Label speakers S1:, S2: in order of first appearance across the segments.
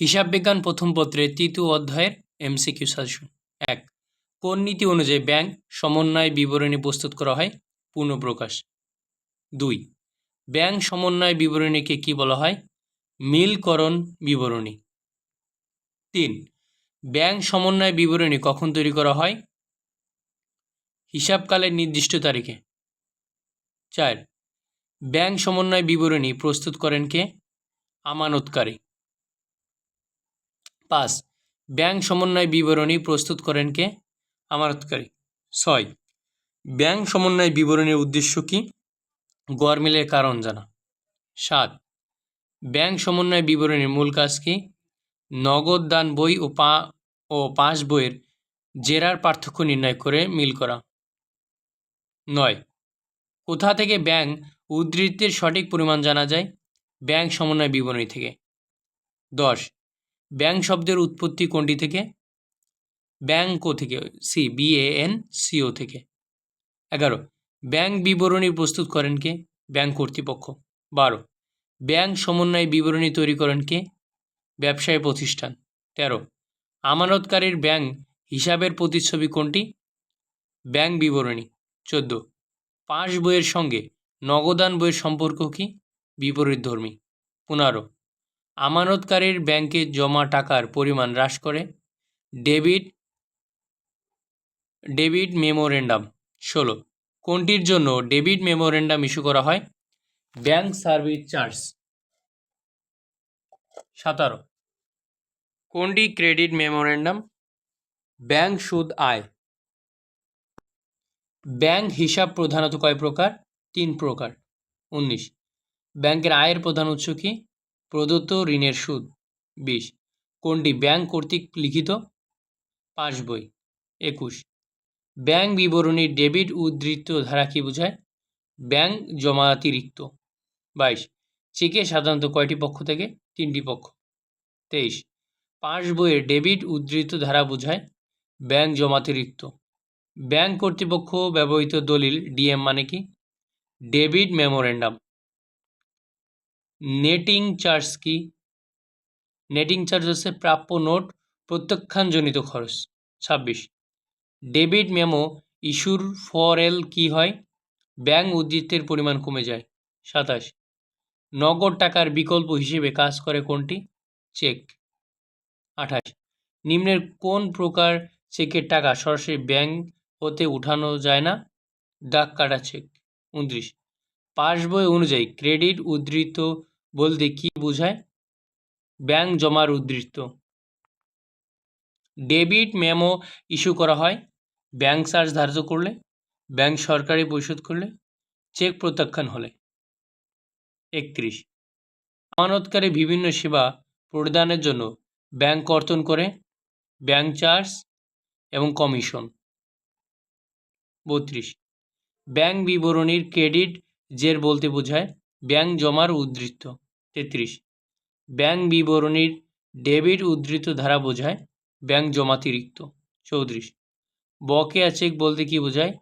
S1: হিসাব বিজ্ঞান প্রথম পত্রের তৃতীয় অধ্যায়ের এমসিকিউ সাজেশন এক, কোন নীতি অনুযায়ী ব্যাংক সমন্বয় বিবরণী প্রস্তুত করা হয়? পুনঃপ্রকাশ দুই, ব্যাংক সমন্বয় বিবরণীকে কি বলা হয়? মিলকরণ বিবরণী। তিন, ব্যাংক সমন্বয় বিবরণী কখন তৈরি করা হয়? হিসাবকালের নির্দিষ্ট তারিখে। চার, ব্যাংক সমন্বয় বিবরণী প্রস্তুত করেন কে? আমানতকারী। পাঁচ। ব্যাংক সমন্বয় বিবরণী প্রস্তুত করেন কে? আমানতকারী ছয়। ব্যাংক সমন্বয় বিবরণীর উদ্দেশ্য কি? গরমিলের কারণ জানা। সাত। ব্যাংক সমন্বয় বিবরণীর মূল কাজ কি? নগদ দান বই ও পা ও পাস বইয়ের জেরার পার্থক্য নির্ণয় করে মিল করা। নয়। কোথা থেকে ব্যাংক উদ্ধৃতির সঠিক পরিমাণ জানা যায়? ব্যাংক সমন্বয় বিবরণী থেকে। দশ। ব্যাংক শব্দের উৎপত্তি কোনটি থেকে? ব্যাংকো থেকে সি বি এ এন সিও থেকে। এগারো ব্যাংক বিবরণী প্রস্তুত করেন কে? ব্যাংক কর্তৃপক্ষ। বারো ব্যাংক সমন্বয় বিবরণী তৈরি করেন কে? ব্যবসায়ী প্রতিষ্ঠান। তেরো, আমানতকারীর ব্যাংক হিসাবের প্রতিচ্ছবি কোনটি? ব্যাংক বিবরণী। চোদ্দ পাঁচ বইয়ের সঙ্গে নগদান বইয়ের সম্পর্ক কি? বিপরীতধর্মী। পনেরো আমানতকারীর ব্যাংকে জমা টাকার পরিমাণ হ্রাস করে। Debit debit memorandum. ষোলো। কোনটির জন্য ডেবিট মেমোরেন্ডাম ইস্যু করা হয়? Bank service charge. সাতারো। কোনটি ক্রেডিট মেমোরেন্ডাম? ব্যাংক সুদ আয়। ব্যাংক হিসাব প্রধানত কয় প্রকার? তিন প্রকার। উনিশ। ব্যাংকের আয়ের প্রধান উৎস কি? প্রদত্ত ঋণের সুদ, বিশ। কোনটি ব্যাংক কর্তৃক লিখিত? পাস বই। একুশ। ব্যাংক বিবরণীর ডেবিট উদ্ধৃত ধারা কি বোঝায়? ব্যাংক জমাতিরিক্ত বাইশ। চেকে সাধারণত কয়টি পক্ষ থেকে? তিনটি পক্ষ। তেইশ। পাস বইয়ের ডেবিট উদ্ধৃত ধারা বোঝায় ব্যাংক জমাতিরিক্ত ব্যাংক কর্তৃপক্ষ ব্যবহৃত দলিল ডিএম মানে কি? Debit memorandum. নেটিং চার্জ কি? নেটিং চার্জ হচ্ছে প্রাপ্য নোট প্রত্যাখ্যানজনিত খরচ। ছাব্বিশ। ডেবিট মেমো ইস্যুর ফর এল কী হয়? ব্যাংক উদ্ধৃতের পরিমাণ কমে যায়। সাতাশ। নগদ টাকার বিকল্প হিসেবে কাজ করে কোনটি? চেক। আঠাশ। নিম্নের কোন প্রকার চেকের টাকা সরাসরি ব্যাংক হতে উঠানো যায় না? ডাক কাটা চেক। উনত্রিশ। পাস বই অনুযায়ী ক্রেডিট উদ্ধৃত বলতে কি বোঝায়? ব্যাংক জমার উদ্ধৃত। ডেবিট মেমো ইস্যু করা হয়। ব্যাংক চার্জ ধার্য করলে, ব্যাংক সরকারি পরিশোধ করলে, চেক প্রত্যাখ্যান হলে। একত্রিশ। আমানতকারী বিভিন্ন সেবা প্রদানের জন্য ব্যাংক কর্তন করে, ব্যাংক চার্জ এবং কমিশন। বত্রিশ। ব্যাংক বিবরণীর ক্রেডিট জের বলতে বোঝায় ব্যাংক জমার উদ্ধৃত তেত্রিশ। ব্যাংক বিবরণীর ডেবিট উদ্ধৃত ধারা বোঝায় ব্যাংক জমাতিরিক্ত। চৌত্রিশ। বকেয়া চেক বলতে কি বোঝায়?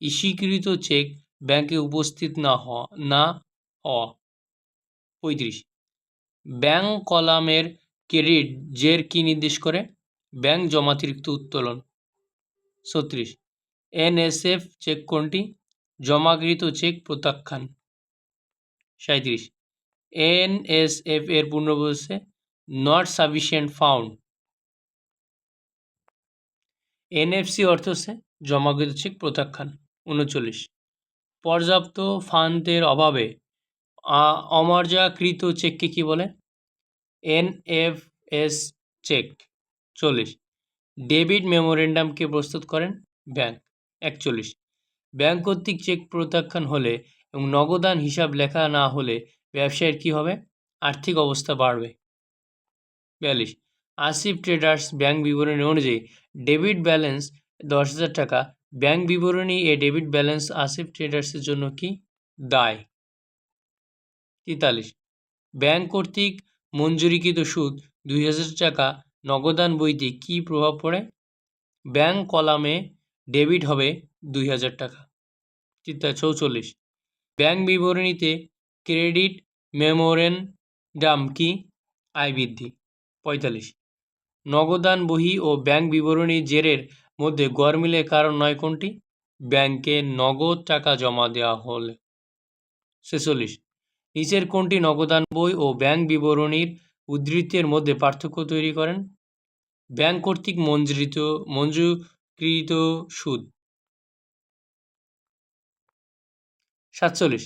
S1: ইস্বীকৃত চেক ব্যাংকে উপস্থিত না হওয়া না হওয়া। পঁয়ত্রিশ। ব্যাংক কলামের ক্রেডিট জের কি নির্দেশ করে? ব্যাংক জমাতিরিক্ত উত্তোলন। ছত্রিশ। এনএসএফ চেক কোনটি? জমাকৃত চেক প্রত্যাখ্যান। সাঁত্রিশ এনএসএফ এর পূর্ণ বলছে নট সাফিসিয়েন্ট ফাউন্ড এনএফসি অর্থ হচ্ছে জমাকৃত চেক প্রত্যাখ্যান। উনচল্লিশ। পর্যাপ্ত ফান্ডের অভাবে অমর্যাকৃত চেককে কি বলে? NFS cheque. চল্লিশ। ডেবিট মেমোরেন্ডামকে প্রস্তুত করেন ব্যাংক। একচল্লিশ। ব্যাংক কর্তৃক চেক প্রত্যাখ্যান হলে এবং নগদান হিসাব লেখা না হলে ব্যবসায়ের কী হবে? আর্থিক অবস্থা বাড়বে। বিয়াল্লিশ। আসিফ ট্রেডার্স ব্যাংক বিবরণী অনুযায়ী ডেবিট ব্যালেন্স দশ হাজার টাকা। ব্যাংক বিবরণী এ ডেবিট ব্যালেন্স আসিফ ট্রেডার্সের জন্য কি? দায়। তেতাল্লিশ। ব্যাংক কর্তৃক মঞ্জুরিকৃত সুদ দুই হাজার টাকা। নগদান বইতে কী প্রভাব পড়ে? ব্যাংক কলামে ডেবিট হবে দুই হাজার টাকা। চিন্তা, চৌচল্লিশ। ব্যাংক বিবরণীতে ক্রেডিট মেমোরেন্ডাম কি? আয় বৃদ্ধি, পঁয়তাল্লিশ। নগদান বহি ও ব্যাংক বিবরণী জেরের মধ্যে গড় মিলে কারণ নয় কোনটি? ব্যাংকে নগদ টাকা জমা দেওয়া হলে। ছেচল্লিশ। নিচের কোনটি নগদান বই ও ব্যাংক বিবরণীর উদ্ধৃতের মধ্যে পার্থক্য তৈরি করেন? ব্যাংক কর্তৃক মঞ্জুরিত মঞ্জুকৃত সুদ। সাতচল্লিশ।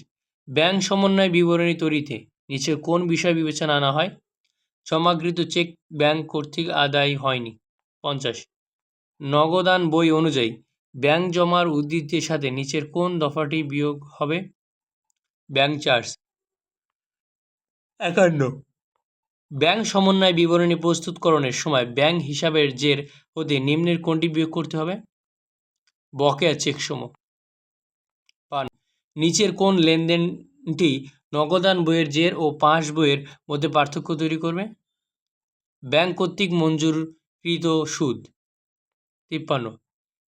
S1: ব্যাংক সমন্বয় বিবরণী তৈরিতে নিচে কোন বিষয় বিবেচনা আনা হয়? জমাকৃত চেক ব্যাংক কর্তৃক আদায় হয়নি। পঞ্চাশ। নগদান বই অনুযায়ী ব্যাংক জমার উদ্ধৃতের সাথে নিচের কোন দফাটি বিয়োগ হবে? Bank charge. একান্ন। ব্যাংক সমন্বয় বিবরণী প্রস্তুতকরণের সময় ব্যাংক হিসাবের জের হতে নিম্নের কোনটি বিয়োগ করতে হবে? বকেয়া চেক পান। নিচের কোন লেনদেনটি নগদান বইয়ের জের ও পাস বইয়ের মধ্যে পার্থক্য তৈরি করবে? ব্যাংক কর্তৃক মঞ্জুরকৃত সুদ। তিপ্পান্ন।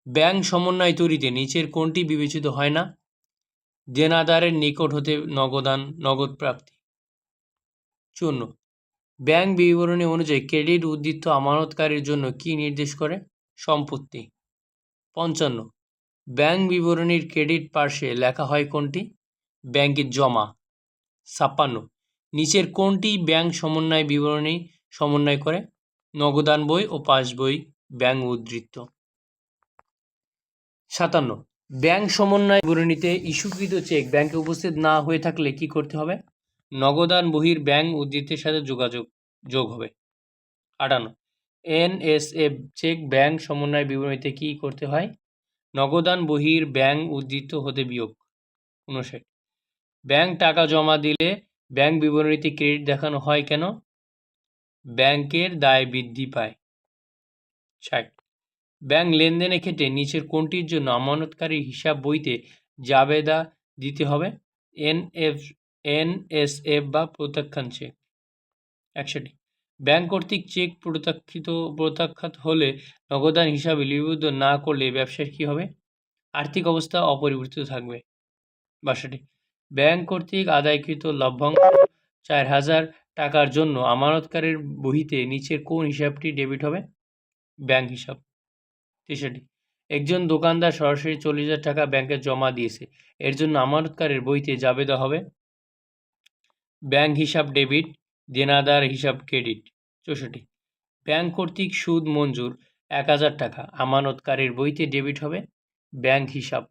S1: ব্যাংক সমন্বয় তৈরিতে নিচের কোনটি বিবেচিত হয় না? দেনাদারের নিকট হতে নগদান, নগদ প্রাপ্তি। চূন্য ব্যাংক বিবরণী অনুযায়ী ক্রেডিট উদ্দীপ্ত আমানতকারীর জন্য কি নির্দেশ করে? সম্পত্তি। পঞ্চান্ন। ব্যাংক বিবরণীর ক্রেডিট পার্শ্বে লেখা হয় কোনটি? ব্যাংকের জমা। ছাপ্পান্ন। নিচের কোনটি ব্যাংক সমন্বয় বিবরণী সমন্বয় করে? নগদান বই ও পাস বই ব্যাংক উদ্ধৃত সাতান্ন। ব্যাংক সমন্বয় বিবরণীতে ইস্যুকৃত চেক ব্যাংকে উপস্থিত না হয়ে থাকলে কি করতে হবে? নগদান বহির ব্যাংক উদ্ধৃতের সাথে যোগাযোগ, যোগ হবে। আটান্ন। এনএসএফ চেক ব্যাংক সমন্বয় বিবরণীতে কি করতে হয়? নগদান বহির ব্যাংক উদ্ধৃত হতে বিয়োগ। উনষাট। ব্যাংক টাকা জমা দিলে ব্যাংক বিবরণীতে ক্রেডিট দেখানো হয় কেন? ব্যাংকের দায় বৃদ্ধি পায়। ষাট। ব্যাংক লেনদেনের ক্ষেত্রে নিচের কোনটির জন্য আমানতকারীর হিসাব বইতে জাবেদা দিতে হবে? এনএফ এনএসএফ বা প্রত্যাখ্যান চেক একষট্টি ব্যাংক কর্তৃক চেক প্রত্যাখ্যিত, প্রত্যাখ্যাত হলে নগদান হিসাবে লিপিবদ্ধ না করলে ব্যবসার কী হবে? আর্থিক অবস্থা অপরিবর্তিত থাকবে। বাষট্টি। ব্যাংক কর্তৃক আদায়কৃত লভ্যাংশ চার হাজার টাকার জন্য আমানতকারীর বহিতে নিচের কোন হিসাবটি ডেবিট হবে? ব্যাংক হিসাব। তেষট্টি। একজন দোকানদার সরাসরি চল্লিশ হাজার টাকা ব্যাংকে জমা দিয়েছে। এর জন্য আমানতকারীর বইতে জাবেদা হবে? ব্যাংক হিসাব ডেবিট, দেনাদার হিসাব ক্রেডিট, চৌষট্টি। ব্যাংক কর্তৃক সুদ মঞ্জুর এক হাজার টাকা। আমানতকারীর বইতে ডেবিট হবে। ব্যাংক হিসাব